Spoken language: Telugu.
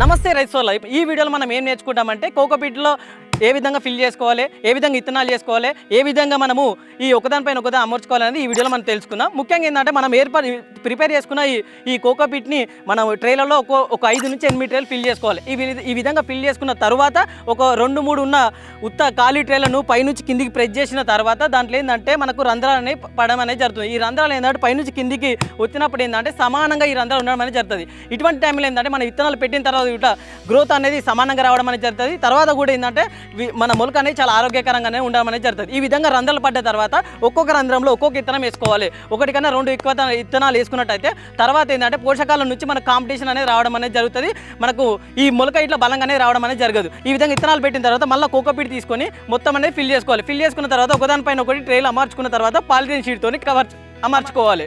నమస్తే రైస్ సోల్ ఈ వీడియోలో మనం ఏం నేర్చుకుంటామంటే కోకోపీట్లో ఏ విధంగా ఫిల్ చేసుకోవాలి? ఏ విధంగా ఇత్తనాలు చేసుకోవాలి? ఏ విధంగా మనము ఈ ఒకదానిపైన ఒకదాని అమర్చుకోవాలనేది ఈ వీడియోలో మనం తెలుసుకుందాం. ముఖ్యంగా ఏంటంటే మనం ఏర్పాటు ప్రిపేర్ చేసుకున్న ఈ ఈ కోకోపీట్ని మనం ట్రైలలో ఒక ఒక ఐదు నుంచి ఎనిమిది ట్రైలు ఫిల్ చేసుకోవాలి. ఈ ఈ విధంగా ఫిల్ చేసుకున్న తర్వాత ఒక రెండు మూడు ఉన్న ఉత్త ఖాళీ ట్రైలను పైనుంచి కిందికి ప్రెస్ చేసిన తర్వాత దాంట్లో ఏంటంటే మనకు రంధ్రాలు అనేవి పడడం అనేది జరుగుతుంది. ఈ రంధ్రాలు ఏంటంటే పైనుంచి కిందికి వచ్చినప్పుడు ఏంటంటే సమానంగా ఈ రంధ్రాలు ఉండడం అనేది జరుగుతుంది. ఇటువంటి టైంలో ఏంటంటే మన విత్తనాలు పెట్టిన తర్వాత ఇట్లా గ్రోత్ అనేది సమానంగా రావడం అనేది జరుగుతుంది. తర్వాత కూడా ఏంటంటే మన మొలక అనేది చాలా ఆరోగ్యకరంగానే ఉండడం అనేది జరుగుతుంది. ఈ విధంగా రంధ్రాలు పడ్డ తర్వాత ఒక్కొక్క రంధ్రంలో ఒక్కొక్క విత్తనం వేసుకోవాలి. ఒకటి కన్నా రెండు ఎక్కువ ఇత్తనాలు వేసుకున్నట్టయితే తర్వాత ఏంటంటే పోషకాల నుంచి మన కాంపిటీషన్ అనేది రావడం అనేది జరుగుతుంది. మనకు ఈ మొలక ఇట్లా బలంగానే రావడం అనేది జరగదు. ఈ విధంగా విత్తనాలు పెట్టిన తర్వాత మళ్ళీ కోకోపీట్ తీసుకొని మొత్తం అనేది ఫిల్ చేసుకోవాలి. ఫిల్ చేసుకున్న తర్వాత ఒకదానిపైన ఒకటి ట్రైల్ అమర్చుకున్న తర్వాత పాలిథిన్ షీట్తో కవర్ అమర్చుకోవాలి.